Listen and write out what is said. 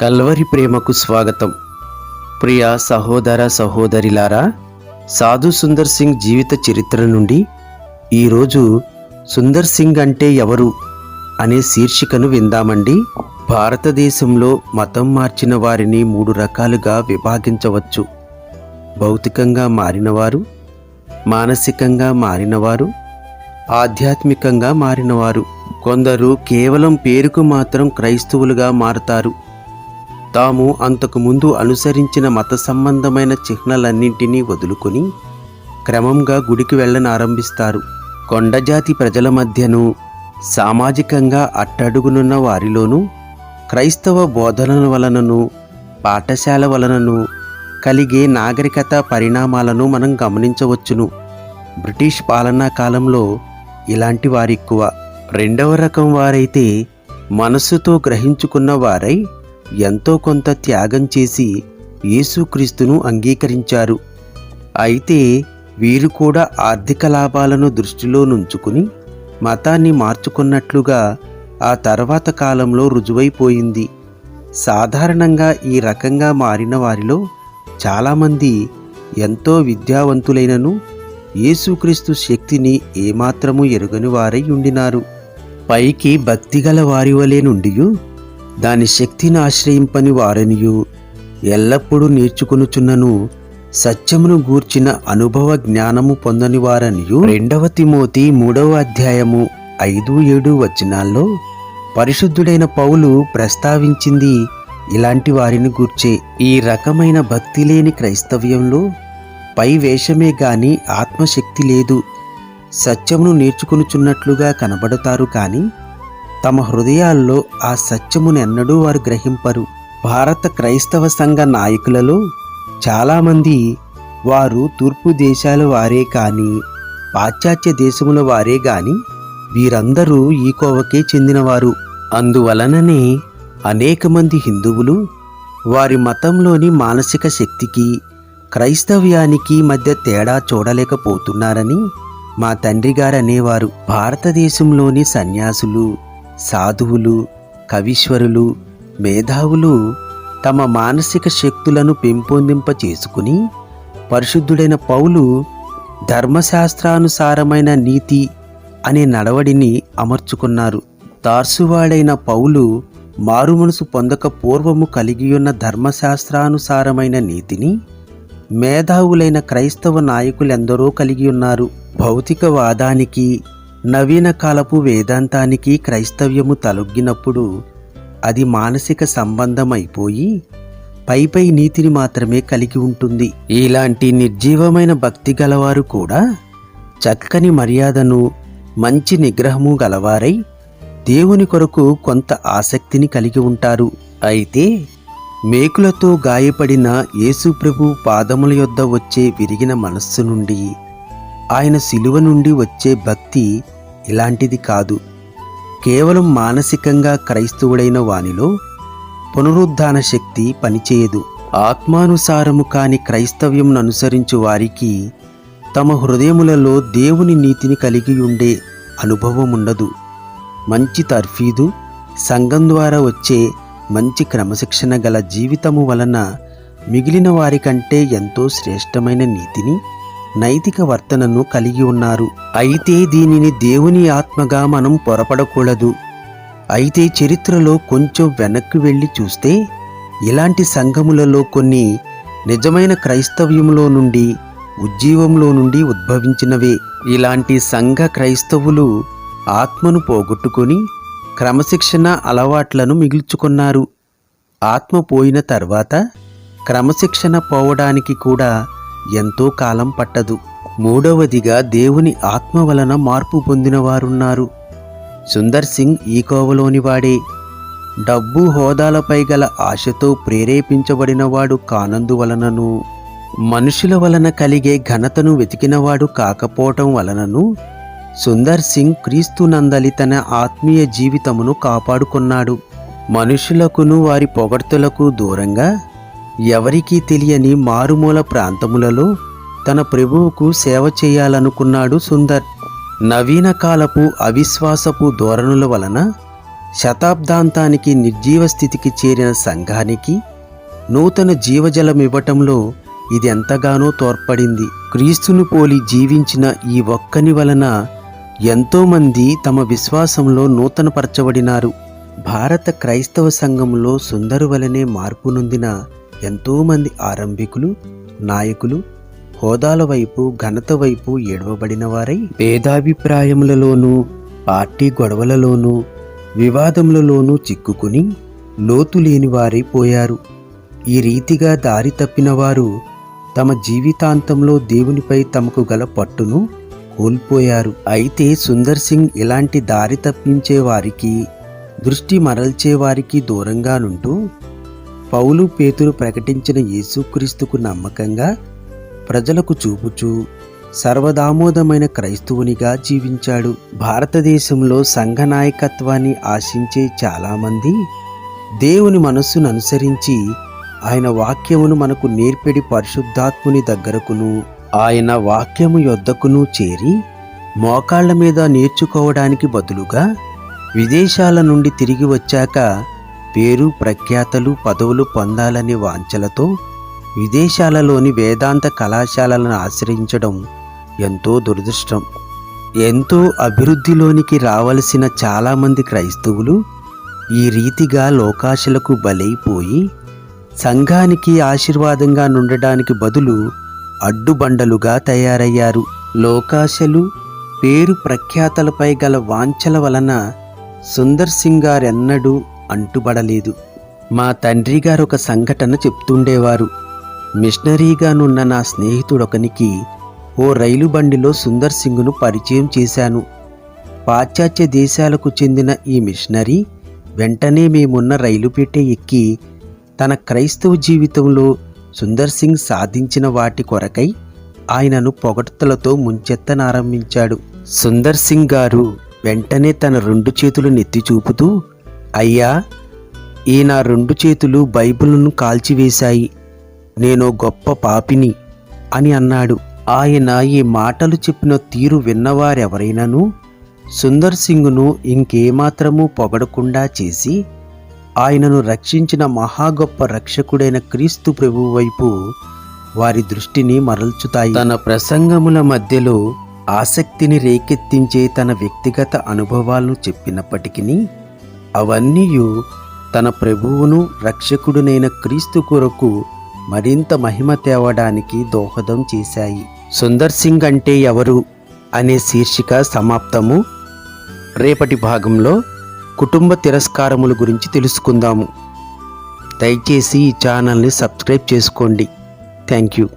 Calvary ప్రేమకు స్వాగతం. ప్రియ సహోదర సహోదరిలారా సాధు సుందర్ సింగ్ జీవిత చరిత్ర నుండి ఈరోజు సుందర్ సింగ్ అంటే ఎవరు అనే శీర్షికను విందామండి. భారతదేశంలో మతం మార్చిన వారిని మూడు రకాలుగా విభాగించవచ్చు. భౌతికంగా మారినవారు మానసికంగా మారినవారు ఆధ్యాత్మికంగా మారినవారు. కొందరు కేవలం పేరుకు మాత్రం క్రైస్తవులుగా మారతారు. తాము అంతకుముందు అనుసరించిన మత సంబంధమైన చిహ్నలన్నింటినీ వదులుకొని క్రమంగా గుడికి వెళ్ళనారంభిస్తారు. కొండజాతి ప్రజల మధ్యను సామాజికంగా అట్టడుగునున్న వారిలోనూ క్రైస్తవ బోధనల వలనను పాఠశాల వలనను కలిగే నాగరికత పరిణామాలను మనం గమనించవచ్చును. బ్రిటిష్ పాలనా కాలంలో ఇలాంటి వారెక్కువ. రెండవ రకం వారైతే మనస్సుతో గ్రహించుకున్న వారై ఎంతో కొంత త్యాగం చేసి యేసుక్రీస్తును అంగీకరించారు. అయితే వీరు కూడా ఆర్థిక లాభాలను దృష్టిలో నుంచుకుని మతాన్ని మార్చుకున్నట్లుగా ఆ తర్వాత కాలంలో రుజువైపోయింది. సాధారణంగా ఈ రకంగా మారిన వారిలో చాలామంది ఎంతో విద్యావంతులైనను యేసుక్రీస్తు శక్తిని ఏమాత్రము ఎరుగని వారై ఉండినారు. పైకి భక్తిగల వారి వలె నుండియు దాని శక్తిని ఆశ్రయింపని వారనియు. ఎల్లప్పుడూ నేర్చుకొనుచున్నను సత్యమును గూర్చిన అనుభవ జ్ఞానము పొందని వారనియు. రెండవ తిమోతి మూడవ అధ్యాయము ఐదు ఏడు వచనాల్లో పరిశుద్ధుడైన పౌలు ప్రస్తావించింది ఇలాంటి వారిని గూర్చే. ఈ రకమైన భక్తి లేని క్రైస్తవ్యంలో పై వేషమే గాని ఆత్మశక్తి లేదు. సత్యమును నేర్చుకునుచున్నట్లుగా కనబడతారు కానీ తమ హృదయాల్లో ఆ సత్యమునెన్నడూ వారు గ్రహింపరు. భారత క్రైస్తవ సంఘ నాయకులలో చాలామంది వారు తూర్పు దేశాల వారే కాని పాశ్చాత్య దేశముల వారే గాని వీరందరూ ఈ కోవకే చెందినవారు. అందువలననే అనేక మంది హిందువులు వారి మతంలోని మానసిక శక్తికి క్రైస్తవ్యానికి మధ్య తేడా చూడలేకపోతున్నారని మా తండ్రి గారు అనేవారు. భారతదేశంలోని సన్యాసులు సాధువులు కవీశ్వరులు మేధావులు తమ మానసిక శక్తులను పెంపొందింప చేసుకుని పరిశుద్ధుడైన పౌలు ధర్మశాస్త్రానుసారమైన నీతి అనే నడవడిని అమర్చుకున్నారు. తార్సువాడైన పౌలు మారుమనసు పొందక పూర్వము కలిగియున్న ధర్మశాస్త్రానుసారమైన నీతిని మేధావులైన క్రైస్తవ నాయకులెందరో కలిగి ఉన్నారు భౌతికవాదానికి నవీన కాలపు వేదాంతానికి క్రైస్తవ్యము తలొగ్గినప్పుడు అది మానసిక సంబంధమైపోయి పైపై నీతిని మాత్రమే కలిగి ఉంటుంది. ఇలాంటి నిర్జీవమైన భక్తి గలవారు కూడా చక్కని మర్యాదను మంచి నిగ్రహము గలవారై దేవుని కొరకు కొంత ఆసక్తిని కలిగి ఉంటారు. అయితే మేకులతో గాయపడిన యేసుప్రభు పాదముల యొద్ద వచ్చే విరిగిన మనస్సు నుండి ఆయన శిలువ నుండి వచ్చే భక్తి ఇలాంటిది కాదు. కేవలం మానసికంగా క్రైస్తవుడైన వానిలో పునరుద్ధాన శక్తి పనిచేయదు. ఆత్మానుసారము కాని క్రైస్తవ్యంను అనుసరించు వారికి తమ హృదయములలో దేవుని నీతిని కలిగి ఉండే అనుభవం ఉండదు మంచి తర్ఫీదు సంఘం ద్వారా వచ్చే మంచి క్రమశిక్షణ గల జీవితము వలన మిగిలిన వారికంటే ఎంతో శ్రేష్టమైన నీతిని నైతిక వర్తనను కలిగి ఉన్నారు. అయితే దీనిని దేవుని ఆత్మగా మనం పొరపడకూడదు. అయితే చరిత్రలో కొంచెం వెనక్కి వెళ్ళి చూస్తే ఇలాంటి సంఘములలో కొన్ని నిజమైన క్రైస్తవ్యంలో నుండి ఉజ్జీవంలో నుండి ఉద్భవించినవే. ఇలాంటి సంఘ క్రైస్తవులు ఆత్మను పోగొట్టుకొని క్రమశిక్షణ అలవాట్లను మిగుల్చుకున్నారు. ఆత్మ పోయిన తర్వాత క్రమశిక్షణ పోవడానికి కూడా ఎంతో కాలం పట్టదు. మూడవదిగా దేవుని ఆత్మ వలన మార్పు పొందిన వారున్నారు సుందర్ సింగ్ ఈ వాడే. డబ్బు హోదాలపై గల ఆశతో ప్రేరేపించబడినవాడు కానందు వలనను మనుషుల వలన కలిగే ఘనతను వెతికినవాడు కాకపోవటం వలనను సుందర్ సింగ్ క్రీస్తునందలి తన ఆత్మీయ జీవితమును కాపాడుకున్నాడు. మనుషులకును వారి పొగడ్తలకు దూరంగా ఎవరికీ తెలియని మారుమూల ప్రాంతములలో తన ప్రభువుకు సేవ చేయాలనుకున్నాడు సుందర్. నవీన కాలపు అవిశ్వాసపు ధోరణుల వలన శతాబ్దాంతానికి నిర్జీవ స్థితికి చేరిన సంఘానికి నూతన జీవజలమివ్వటంలో ఇది ఎంతగానో తోడ్పడింది. క్రీస్తును పోలి జీవించిన ఈ ఒక్కని వలన ఎంతోమంది తమ విశ్వాసంలో నూతనపరచబడినారు. భారత క్రైస్తవ సంఘంలో సుందరు వలనే మార్పునొందిన ఎంతోమంది ఆరంభికులు నాయకులు హోదాల వైపు ఘనత వైపు ఏడవబడిన వారై భేదాభిప్రాయములలోనూ పార్టీ గొడవలలోనూ వివాదములలోనూ చిక్కుకుని లోతు లేని వారైపోయారు ఈ రీతిగా దారి తప్పిన వారు తమ జీవితాంతంలో దేవునిపై తమకు గల పట్టును కోల్పోయారు. అయితే సుందర్ సింగ్ ఇలాంటి దారి తప్పించే వారికి దృష్టి మరల్చే వారికి దూరంగా నుంటూ పౌలు పేతురు ప్రకటించిన యేసుక్రీస్తుకు నమ్మకంగా ప్రజలకు చూపుచూ సర్వదామోదమైన క్రైస్తవునిగా జీవించాడు. భారతదేశంలో సంఘ నాయకత్వాన్ని ఆశించే చాలామంది దేవుని మనస్సును అనుసరించి ఆయన వాక్యమును మనకు నేర్పిడి పరిశుద్ధాత్ముని దగ్గరకును ఆయన వాక్యము యొద్దకును చేరి మోకాళ్ళ మీద నేర్చుకోవడానికి బదులుగా విదేశాల నుండి తిరిగి వచ్చాక పేరు ప్రఖ్యాతలు పదవులు పొందాలనే వాంఛలతో విదేశాలలోని వేదాంత కళాశాలలను ఆశ్రయించడం ఎంతో దురదృష్టం. ఎంతో అభివృద్ధిలోనికి రావలసిన చాలామంది క్రైస్తవులు ఈ రీతిగా లోకాశలకు బలైపోయి సంఘానికి ఆశీర్వాదంగా నుండడానికి బదులు అడ్డుబండలుగా తయారయ్యారు. లోకాశలు పేరు ప్రఖ్యాతలపై గల వాంఛల వలన సుందర్ సింగ్ గారెన్నడూ అంటుబడలేదు. మా తండ్రి గారు ఒక సంఘటన చెప్తుండేవారు. మిషనరీగానున్న నా స్నేహితుడొకనికి ఓ రైలు బండిలో సుందర్ సింగ్ను పరిచయం చేశాను. పాశ్చాత్య దేశాలకు చెందిన ఈ మిషనరీ వెంటనే మేమున్న రైలు పెట్టే ఎక్కి తన క్రైస్తవ జీవితంలో సుందర్ సింగ్ సాధించిన వాటి కొరకై ఆయనను పొగడ్తలతో ముంచెత్తనారంభించాడు. సుందర్ సింగ్ గారు వెంటనే తన రెండు చేతులు నెత్తి చూపుతూ అయ్యా ఈ నా రెండు చేతులు బైబిల్ను కాల్చివేశాయి. నేను గొప్ప పాపిని అని అన్నాడు. ఆయన ఈ మాటలు చెప్పిన తీరు విన్నవారెవరైనాను? సుందర్ సింగ్ను ఇంకేమాత్రమూ పొగడకుండా చేసి ఆయనను రక్షించిన మహా గొప్ప రక్షకుడైన క్రీస్తు ప్రభు వైపు వారి దృష్టిని మరల్చుతాయి. తన ప్రసంగముల మధ్యలో ఆసక్తిని రేకెత్తించే తన వ్యక్తిగత అనుభవాలను చెప్పినప్పటికీ అవన్నీ తన ప్రభువును రక్షకుడునైన క్రీస్తు కొరకు మరింత మహిమ తేవడానికి దోహదం చేశాయి. సుందర్ సింగ్ అంటే ఎవరు అనే శీర్షిక సమాప్తము. రేపటి భాగంలో కుటుంబ తిరస్కారముల గురించి తెలుసుకుందాము. దయచేసి ఈ ఛానల్ని సబ్స్క్రైబ్ చేసుకోండి. Thank you.